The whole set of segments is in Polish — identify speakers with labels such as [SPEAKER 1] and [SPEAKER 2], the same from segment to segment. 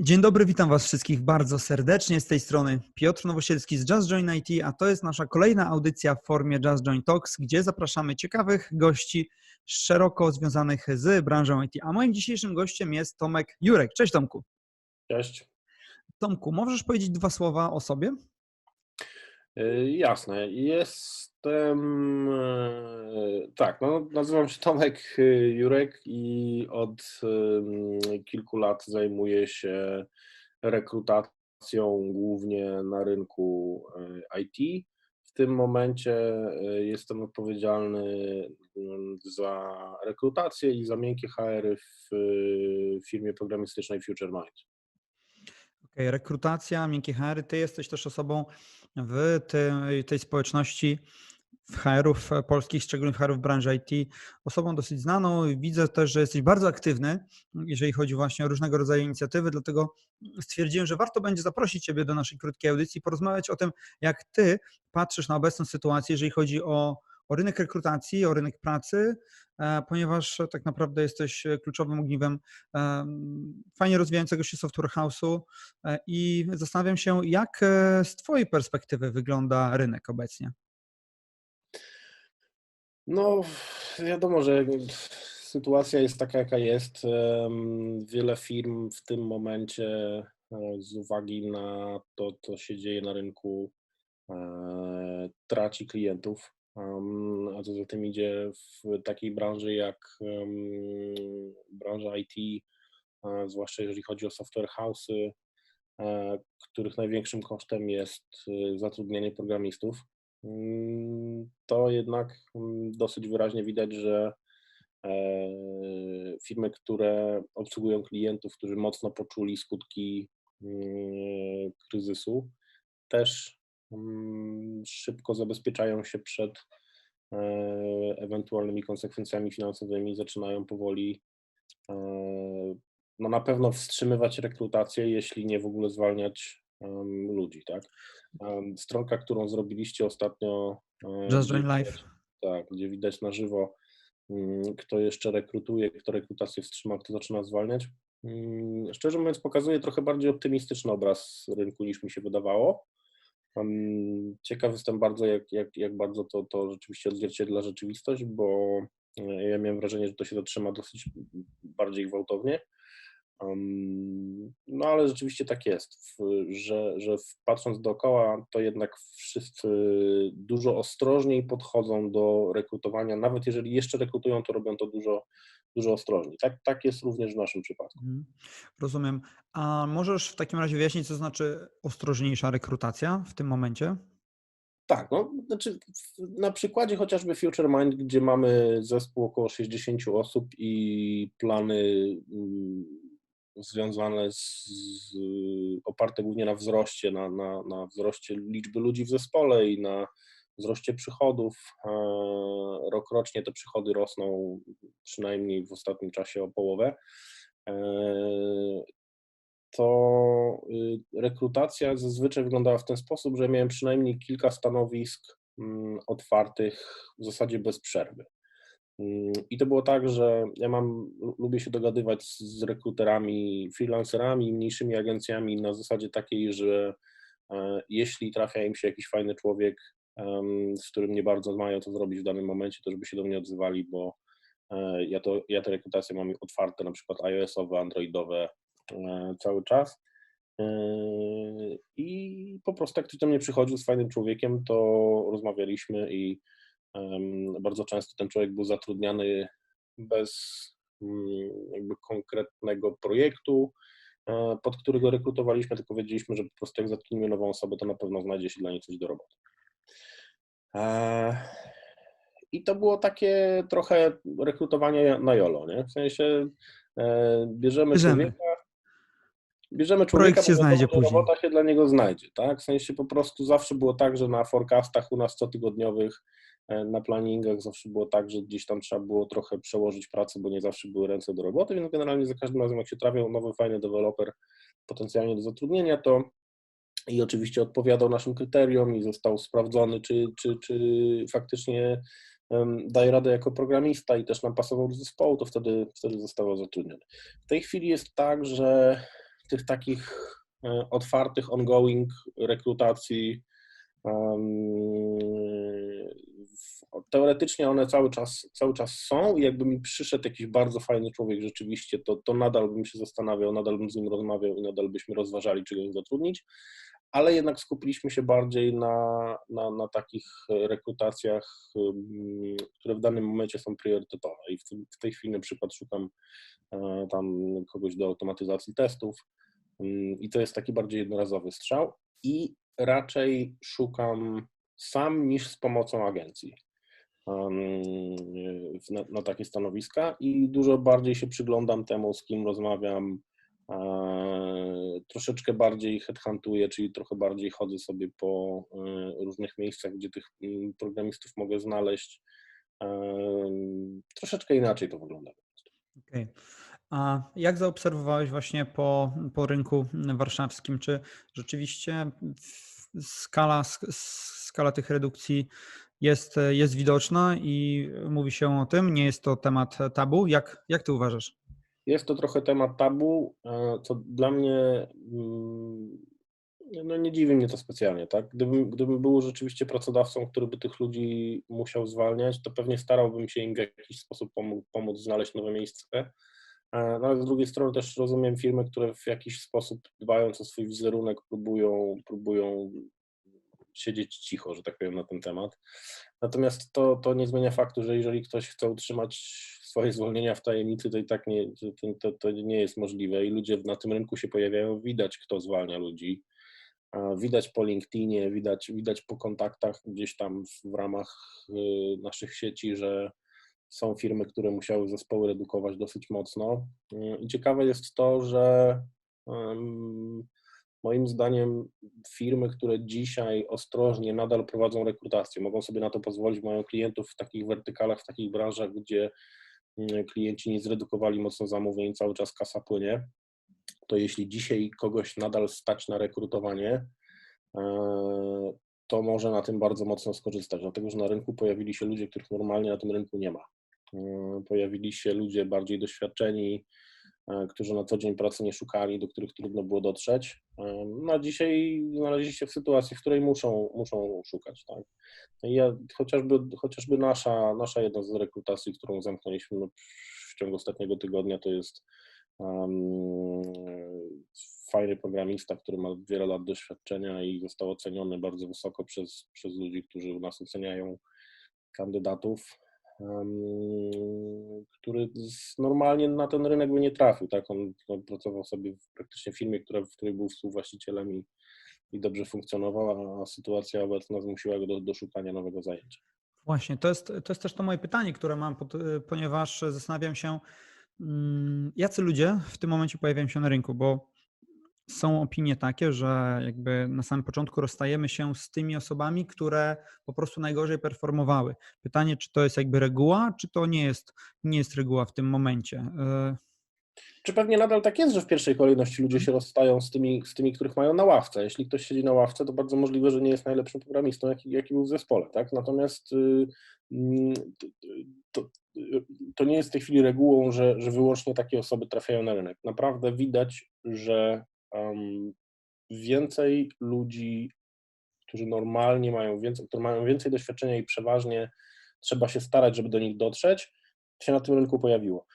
[SPEAKER 1] Dzień dobry, witam Was wszystkich bardzo serdecznie. Z tej strony Piotr Nowosielski z Just Join IT, a to jest nasza kolejna audycja w formie Just Join Talks, gdzie zapraszamy ciekawych gości szeroko związanych z branżą IT. A moim dzisiejszym gościem jest Tomek Jurek. Cześć Tomku.
[SPEAKER 2] Cześć.
[SPEAKER 1] Tomku, możesz powiedzieć dwa słowa o sobie?
[SPEAKER 2] Y, jasne. Jestem. e, Tak, no, nazywam się Tomek y, Jurek i od ym, kilku lat zajmuję się rekrutacją głównie na rynku e, IT. W tym momencie e, jestem odpowiedzialny mm, za rekrutację i za miękkie HR w firmie programistycznej FutureMind.
[SPEAKER 1] Okay, rekrutacja, miękkie HR. Ty jesteś też osobą w tej, tej społeczności HR-ów polskich, szczególnie w HR-ów branży IT, osobą dosyć znaną. Widzę też, że jesteś bardzo aktywny, jeżeli chodzi właśnie o różnego rodzaju inicjatywy, dlatego stwierdziłem, że warto będzie zaprosić Ciebie do naszej krótkiej audycji, porozmawiać o tym, jak Ty patrzysz na obecną sytuację, jeżeli chodzi o, o rynek rekrutacji, o rynek pracy, e, ponieważ tak naprawdę jesteś kluczowym ogniwem e, fajnie rozwijającego się software house'u e, i zastanawiam się, jak e, z Twojej perspektywy wygląda rynek obecnie.
[SPEAKER 2] No, wiadomo, że sytuacja jest taka, jaka jest. Wiele firm w tym momencie e, z uwagi na to, co się dzieje na rynku, e, traci klientów. A co za tym idzie w takiej branży jak branża IT, e, zwłaszcza jeżeli chodzi o software house'y, których największym kosztem jest e, zatrudnianie programistów. Mm, to jednak mm, dosyć wyraźnie widać, że e, firmy, które obsługują klientów, którzy mocno poczuli skutki mm, kryzysu, też szybko zabezpieczają się przed e, ewentualnymi konsekwencjami finansowymi, zaczynają powoli e, no na pewno wstrzymywać rekrutację, jeśli nie w ogóle zwalniać ludzi, tak? Stronka, którą zrobiliście ostatnio,
[SPEAKER 1] Just Join Live.
[SPEAKER 2] tak, gdzie widać na żywo, mm, kto jeszcze rekrutuje, kto rekrutację wstrzyma, kto zaczyna zwalniać. Mm, Szczerze mówiąc, pokazuje trochę bardziej optymistyczny obraz rynku niż mi się wydawało. Ciekaw jestem bardzo, jak, jak, jak bardzo to, to rzeczywiście odzwierciedla rzeczywistość, bo e, ja miałem wrażenie, że to się zatrzyma dosyć bardziej gwałtownie. No ale rzeczywiście tak jest, że, że patrząc dookoła, to jednak wszyscy dużo ostrożniej podchodzą do rekrutowania, nawet jeżeli jeszcze rekrutują, to robią to dużo, dużo ostrożniej. Tak, tak jest również w naszym przypadku.
[SPEAKER 1] Mhm, Rozumiem. A możesz w takim razie wyjaśnić, co znaczy ostrożniejsza rekrutacja w tym momencie?
[SPEAKER 2] Tak, no, znaczy na przykładzie chociażby FutureMind, gdzie mamy zespół około 60 osób i plany mm, związane z, z oparte głównie na wzroście, na, na, na wzroście liczby ludzi w zespole i na wzroście przychodów. E, Rokrocznie te przychody rosną przynajmniej w ostatnim czasie o połowę. E, to y, rekrutacja zazwyczaj wyglądała w ten sposób, że miałem przynajmniej kilka stanowisk mm, otwartych w zasadzie bez przerwy. I to było tak, że ja mam, lu- lubię się dogadywać z rekruterami, freelancerami, mniejszymi agencjami na zasadzie takiej, że e, jeśli trafia im się jakiś fajny człowiek, z którym nie bardzo mają co zrobić w danym momencie, to żeby się do mnie odzywali, bo e, ja, to, ja te rekrutacje mam otwarte, na przykład iOS-owe, Androidowe e, cały czas. I po prostu jak ktoś do mnie przychodził z fajnym człowiekiem, to rozmawialiśmy i bardzo często ten człowiek był zatrudniany bez mm, jakby konkretnego projektu, e, pod którego rekrutowaliśmy, tylko wiedzieliśmy, że po prostu jak zatrudnimy nową osobę, to na pewno znajdzie się dla niej coś do roboty. E, I to było takie trochę rekrutowanie na jolo, nie? W sensie e, bierzemy,
[SPEAKER 1] Bierzemy.
[SPEAKER 2] człowieka, bierzemy
[SPEAKER 1] Projekt
[SPEAKER 2] człowieka,
[SPEAKER 1] się
[SPEAKER 2] bo wiadomo,
[SPEAKER 1] znajdzie później.
[SPEAKER 2] robota się dla niego znajdzie, tak? W sensie po prostu zawsze było tak, że na forecastach u nas cotygodniowych, na planningach zawsze było tak, że gdzieś tam trzeba było trochę przełożyć pracę, bo nie zawsze były ręce do roboty, więc generalnie za każdym razem jak się trafiał nowy, fajny deweloper potencjalnie do zatrudnienia, to i oczywiście odpowiadał naszym kryteriom i został sprawdzony, czy, czy, czy faktycznie daje radę jako programista i też nam pasował do zespołu, to wtedy, wtedy zostawał zatrudniony. W tej chwili jest tak, że tych takich e, otwartych, ongoing rekrutacji. Teoretycznie one cały czas, cały czas są i jakby mi przyszedł jakiś bardzo fajny człowiek rzeczywiście, to, to nadal bym się zastanawiał, nadal bym z nim rozmawiał i nadal byśmy rozważali, czy go zatrudnić, ale jednak skupiliśmy się bardziej na, na, na takich rekrutacjach, które w danym momencie są priorytetowe. I w, tym, w tej chwili na przykład szukam e, tam kogoś do automatyzacji testów. I to jest taki bardziej jednorazowy strzał. I raczej szukam sam niż z pomocą agencji na, na takie stanowiska i dużo bardziej się przyglądam temu, z kim rozmawiam, troszeczkę bardziej headhuntuję, czyli trochę bardziej chodzę sobie po e, różnych miejscach, gdzie tych mm, programistów mogę znaleźć. Troszeczkę inaczej to wygląda.
[SPEAKER 1] Okay. A jak zaobserwowałeś właśnie po, po rynku warszawskim? Czy rzeczywiście skala, skala tych redukcji jest, jest widoczna i mówi się o tym? Nie jest to temat tabu? Jak, jak ty uważasz?
[SPEAKER 2] Jest to trochę temat tabu, e, co dla mnie, mm, no nie dziwi mnie to specjalnie, tak? Gdybym, gdybym był rzeczywiście pracodawcą, który by tych ludzi musiał zwalniać, to pewnie starałbym się im w jakiś sposób pomóc, pomóc znaleźć nowe miejsce. E, no ale z drugiej strony też rozumiem firmy, które w jakiś sposób dbając o swój wizerunek próbują, próbują siedzieć cicho, że tak powiem, na ten temat. Natomiast to, to nie zmienia faktu, że jeżeli ktoś chce utrzymać swoje zwolnienia w tajemnicy, to i tak nie, to, to nie jest możliwe i ludzie na tym rynku się pojawiają, widać kto zwalnia ludzi. Widać po LinkedInie, widać, widać po kontaktach gdzieś tam w ramach y, naszych sieci, że są firmy, które musiały zespoły redukować dosyć mocno. Y, I ciekawe jest to, że moim zdaniem firmy, które dzisiaj ostrożnie nadal prowadzą rekrutację, mogą sobie na to pozwolić, mają klientów w takich wertykalach, w takich branżach, gdzie mm, klienci nie zredukowali mocno zamówień, cały czas kasa płynie, to jeśli dzisiaj kogoś nadal stać na rekrutowanie, e, to może na tym bardzo mocno skorzystać, dlatego że na rynku pojawili się ludzie, których normalnie na tym rynku nie ma. E, pojawili się ludzie bardziej doświadczeni, E, którzy na co dzień pracy nie szukali, do których trudno było dotrzeć. E, no a dzisiaj znaleźli się w sytuacji, w której muszą, muszą szukać. Tak? No ja, chociażby, chociażby nasza, nasza jedna z rekrutacji, którą zamknęliśmy no, w ciągu ostatniego tygodnia, to jest um, fajny programista, który ma wiele lat doświadczenia i został oceniony bardzo wysoko przez, przez ludzi, którzy u nas oceniają kandydatów który normalnie na ten rynek by nie trafił. Tak? On, pracował sobie w praktycznie firmie, która, w której był współwłaścicielem i, i dobrze funkcjonowała, a sytuacja obecna zmusiła go do, do szukania nowego zajęcia.
[SPEAKER 1] Właśnie, to jest, to jest też to moje pytanie, które mam, ponieważ zastanawiam się, mm, jacy ludzie w tym momencie pojawiają się na rynku, bo są opinie takie, że jakby na samym początku rozstajemy się z tymi osobami, które po prostu najgorzej performowały. Pytanie, czy to jest jakby reguła, czy to nie jest, nie jest reguła w tym momencie. E,
[SPEAKER 2] czy pewnie nadal tak jest, że w pierwszej kolejności ludzie się rozstają z tymi, z tymi, których mają na ławce? Jeśli ktoś siedzi na ławce, to bardzo możliwe, że nie jest najlepszym programistą, jaki, jaki był w zespole. Tak? Natomiast y, mm, to, to, nie jest w tej chwili regułą, że, że wyłącznie takie osoby trafiają na rynek. Naprawdę widać, że um, więcej ludzi, którzy normalnie mają więcej, którzy mają więcej doświadczenia i przeważnie trzeba się starać, żeby do nich dotrzeć, się na tym rynku pojawiło.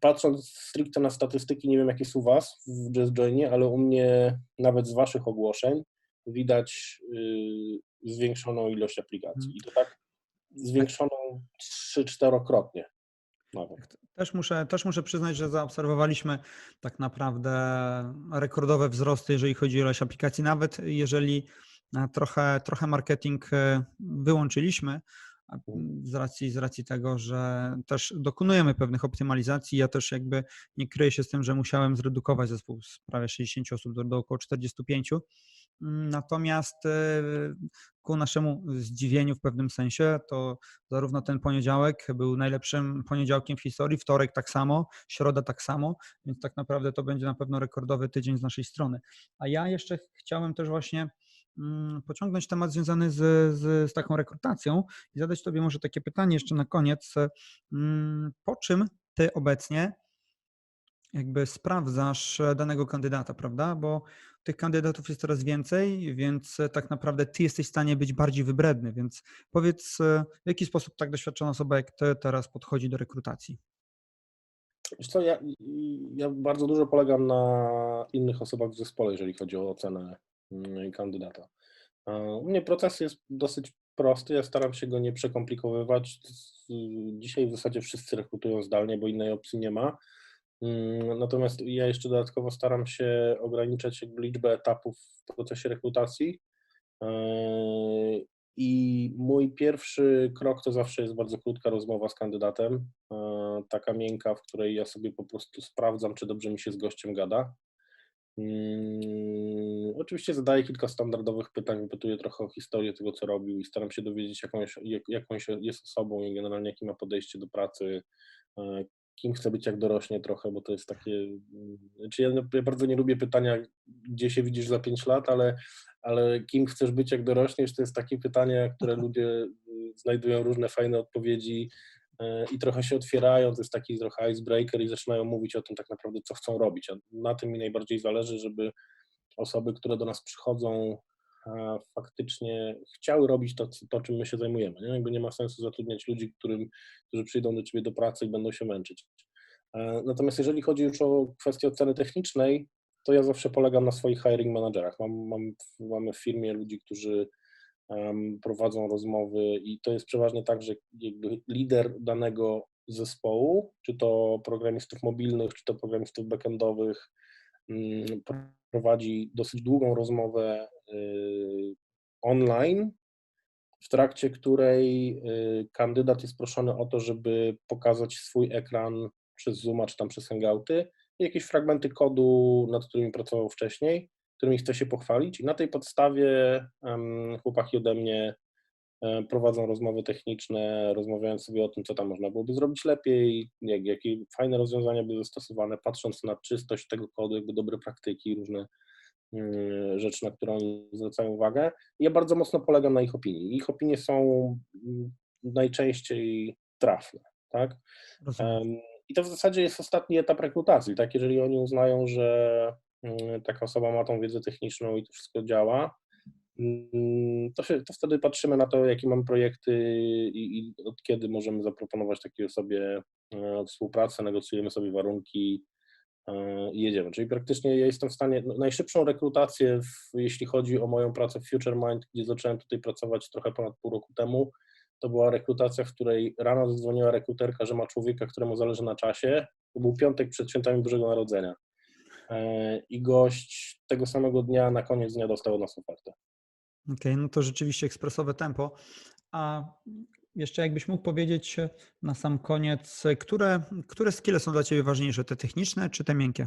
[SPEAKER 2] Patrząc stricte na statystyki, nie wiem jakie są u Was w JustJoinie, ale u mnie nawet z Waszych ogłoszeń widać yy, zwiększoną ilość aplikacji. Mhm. I to tak zwiększoną 3-4-krotnie.
[SPEAKER 1] Nawet. Też muszę, też muszę przyznać, że zaobserwowaliśmy tak naprawdę rekordowe wzrosty, jeżeli chodzi o ilość aplikacji, nawet jeżeli e, trochę, trochę marketing e, wyłączyliśmy, z racji, z racji tego, że też dokonujemy pewnych optymalizacji. Ja też jakby nie kryję się z tym, że musiałem zredukować zespół z prawie 60 osób do, do około 45. Natomiast e, ku naszemu zdziwieniu w pewnym sensie, to zarówno ten poniedziałek był najlepszym poniedziałkiem w historii, wtorek tak samo, środa tak samo, więc tak naprawdę to będzie na pewno rekordowy tydzień z naszej strony. A ja jeszcze chciałem też właśnie mm, pociągnąć temat związany z, z, z, taką rekrutacją i zadać Tobie może takie pytanie jeszcze na koniec. Mm, po czym Ty obecnie jakby sprawdzasz e, danego kandydata, prawda? Bo tych kandydatów jest coraz więcej, więc e, tak naprawdę ty jesteś w stanie być bardziej wybredny. Więc powiedz, e, w jaki sposób tak doświadczona osoba jak ty teraz podchodzi do rekrutacji?
[SPEAKER 2] Wiesz co, ja, ja bardzo dużo polegam na innych osobach w zespole, jeżeli chodzi o ocenę mm, kandydata. U mnie proces jest dosyć prosty, ja staram się go nie przekomplikowywać. Dzisiaj w zasadzie wszyscy rekrutują zdalnie, bo innej opcji nie ma. Mm, natomiast ja jeszcze dodatkowo staram się ograniczać jakby liczbę etapów w procesie rekrutacji. Yy, I mój pierwszy krok to zawsze jest bardzo krótka rozmowa z kandydatem, yy, taka miękka, w której ja sobie po prostu sprawdzam, czy dobrze mi się z gościem gada. Yy, oczywiście zadaję kilka standardowych pytań, wypytuję trochę o historię tego, co robił i staram się dowiedzieć, jaką, jaką jest osobą i generalnie jakie ma podejście do pracy, kim chce być, jak dorośnie trochę, bo to jest takie. Znaczy ja, ja bardzo nie lubię pytania, gdzie się widzisz za 5 lat, ale, ale kim chcesz być, jak dorośniesz, to jest takie pytanie, które mhm. ludzie y, znajdują różne fajne odpowiedzi y, i trochę się otwierają. To jest taki trochę icebreaker i zaczynają mówić o tym tak naprawdę, co chcą robić. A na tym mi najbardziej zależy, żeby osoby, które do nas przychodzą, faktycznie chciały robić to, to czym my się zajmujemy. Nie? Jakby nie ma sensu zatrudniać ludzi, którym, którzy przyjdą do ciebie do pracy i będą się męczyć. E, natomiast jeżeli chodzi już o kwestię oceny technicznej, to ja zawsze polegam na swoich hiring managerach. Mam, mam, mamy w firmie ludzi, którzy um, prowadzą rozmowy i to jest przeważnie tak, że jakby lider danego zespołu, czy to programistów mobilnych, czy to programistów backendowych, um, prowadzi dosyć długą rozmowę online, w trakcie której y, kandydat jest proszony o to, żeby pokazać swój ekran przez Zooma czy tam przez Hangouty jakieś fragmenty kodu, nad którymi pracował wcześniej, którymi chce się pochwalić. I na tej podstawie chłopaki ode mnie e, prowadzą rozmowy techniczne, rozmawiając sobie o tym, co tam można byłoby zrobić lepiej, jak, jakie fajne rozwiązania były zastosowane, patrząc na czystość tego kodu, jakby dobre praktyki, różne mm, rzeczy, na które oni zwracają uwagę. Ja bardzo mocno polegam na ich opinii. Ich opinie są mm, najczęściej trafne, tak? I to w zasadzie jest ostatni etap rekrutacji, tak? Jeżeli oni uznają, że mm, taka osoba ma tą wiedzę techniczną i to wszystko działa, to, się, to wtedy patrzymy na to, jakie mamy projekty i, i od kiedy możemy zaproponować takiej osobie e, współpracę, negocjujemy sobie warunki i jedziemy. Czyli praktycznie ja jestem w stanie, no, najszybszą rekrutację, w, jeśli chodzi o moją pracę w FutureMind, gdzie zacząłem tutaj pracować trochę ponad pół roku temu, to była rekrutacja, w której rano zadzwoniła rekruterka, że ma człowieka, któremu zależy na czasie. To był piątek przed świętami Bożego Narodzenia. E, I gość tego samego dnia na koniec dnia dostał od nas ofertę.
[SPEAKER 1] Okej, okay, no to rzeczywiście ekspresowe tempo. A jeszcze jakbyś mógł powiedzieć na sam koniec, które, które skille są dla Ciebie ważniejsze, te techniczne czy te miękkie?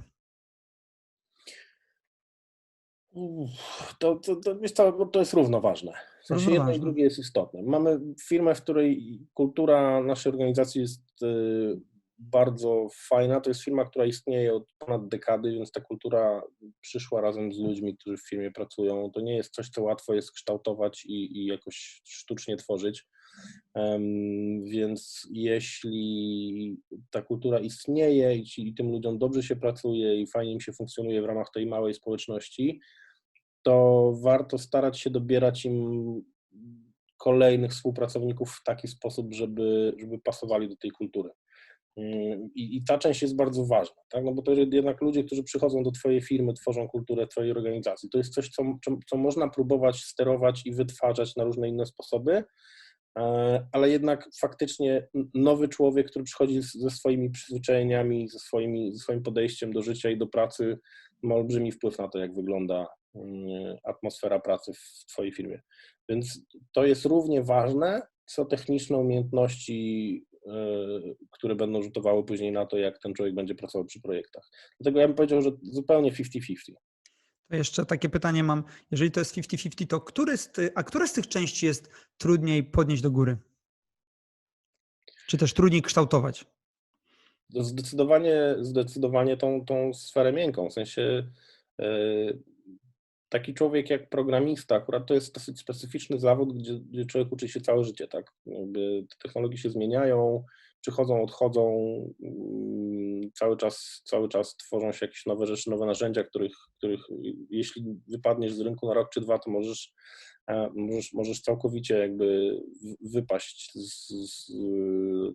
[SPEAKER 2] To, to, to, to, to jest równoważne. W sensie jedno i drugie jest istotne. Mamy firmę, w której kultura naszej organizacji jest y, bardzo fajna. To jest firma, która istnieje od ponad dekady, więc ta kultura przyszła razem z ludźmi, którzy w firmie pracują. To nie jest coś, co łatwo jest kształtować i, i jakoś sztucznie tworzyć. Um, więc jeśli ta kultura istnieje i, i tym ludziom dobrze się pracuje i fajnie im się funkcjonuje w ramach tej małej społeczności, to warto starać się dobierać im kolejnych współpracowników w taki sposób, żeby, żeby pasowali do tej kultury. Mm, I, I, ta część jest bardzo ważna, tak? no bo to jednak ludzie, którzy przychodzą do Twojej firmy, tworzą kulturę Twojej organizacji. To jest coś, co, co, można próbować sterować i wytwarzać na różne inne sposoby, e, ale jednak faktycznie nowy człowiek, który przychodzi ze swoimi przyzwyczajeniami, ze, swoimi, ze swoim podejściem do życia i do pracy, ma olbrzymi wpływ na to, jak wygląda mm, atmosfera pracy w Twojej firmie. Więc to jest równie ważne, co techniczne umiejętności, które będą rzutowały później na to, jak ten człowiek będzie pracował przy projektach. Dlatego ja bym powiedział, że zupełnie 50-50.
[SPEAKER 1] To jeszcze takie pytanie mam. Jeżeli to jest 50-50, to który z ty, a które z tych części jest trudniej podnieść do góry? Czy też trudniej kształtować?
[SPEAKER 2] Zdecydowanie, zdecydowanie tą, tą sferę miękką. W sensie e, taki człowiek jak programista, akurat to jest dosyć specyficzny zawód, gdzie, gdzie człowiek uczy się całe życie, tak? Jakby te technologie się zmieniają, przychodzą, odchodzą, mm, cały czas, cały czas tworzą się jakieś nowe rzeczy, nowe narzędzia, których, których jeśli wypadniesz z rynku na rok czy dwa, to możesz możesz, możesz całkowicie jakby wypaść z, z,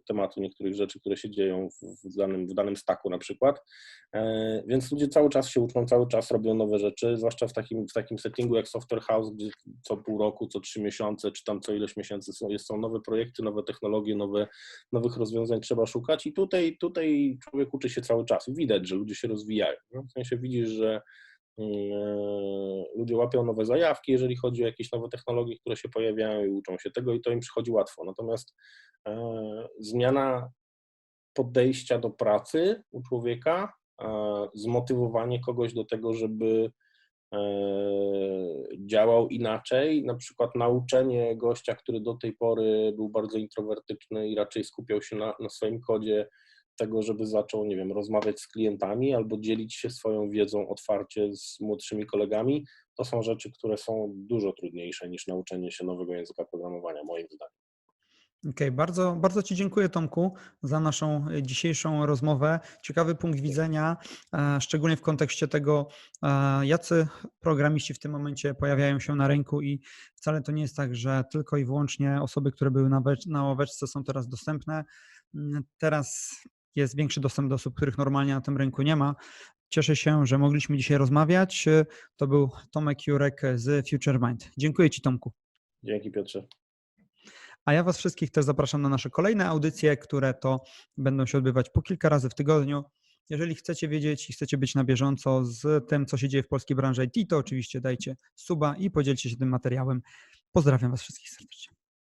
[SPEAKER 2] tematu niektórych rzeczy, które się dzieją w, danym, w danym staku na przykład. E, więc ludzie cały czas się uczą, cały czas robią nowe rzeczy, zwłaszcza w takim, w takim settingu jak Software House, gdzie co pół roku, co trzy miesiące, czy tam co ileś miesięcy są, są nowe projekty, nowe technologie, nowe, nowych rozwiązań trzeba szukać i tutaj, tutaj człowiek uczy się cały czas. Widać, że ludzie się rozwijają. No? W sensie widzisz, że ludzie łapią nowe zajawki, jeżeli chodzi o jakieś nowe technologie, które się pojawiają i uczą się tego i to im przychodzi łatwo. Natomiast e, zmiana podejścia do pracy u człowieka, e, zmotywowanie kogoś do tego, żeby e, działał inaczej, na przykład nauczenie gościa, który do tej pory był bardzo introwertyczny i raczej skupiał się na, na swoim kodzie, tego, żeby zaczął, nie wiem, rozmawiać z klientami albo dzielić się swoją wiedzą otwarcie z młodszymi kolegami, to są rzeczy, które są dużo trudniejsze niż nauczenie się nowego języka programowania, moim zdaniem.
[SPEAKER 1] Okej, okay, bardzo, bardzo Ci dziękuję Tomku za naszą dzisiejszą rozmowę. Ciekawy punkt widzenia, e, szczególnie w kontekście tego, e, jacy programiści w tym momencie pojawiają się na rynku i wcale to nie jest tak, że tylko i wyłącznie osoby, które były na, na ławeczce są teraz dostępne. Teraz jest większy dostęp do osób, których normalnie na tym rynku nie ma. Cieszę się, że mogliśmy dzisiaj rozmawiać. To był Tomek Jurek z FutureMind. Dziękuję Ci, Tomku.
[SPEAKER 2] Dzięki, Piotrze.
[SPEAKER 1] A ja Was wszystkich też zapraszam na nasze kolejne audycje, które to będą się odbywać po kilka razy w tygodniu. Jeżeli chcecie wiedzieć i chcecie być na bieżąco z tym, co się dzieje w polskiej branży IT, to oczywiście dajcie suba i podzielcie się tym materiałem. Pozdrawiam Was wszystkich serdecznie.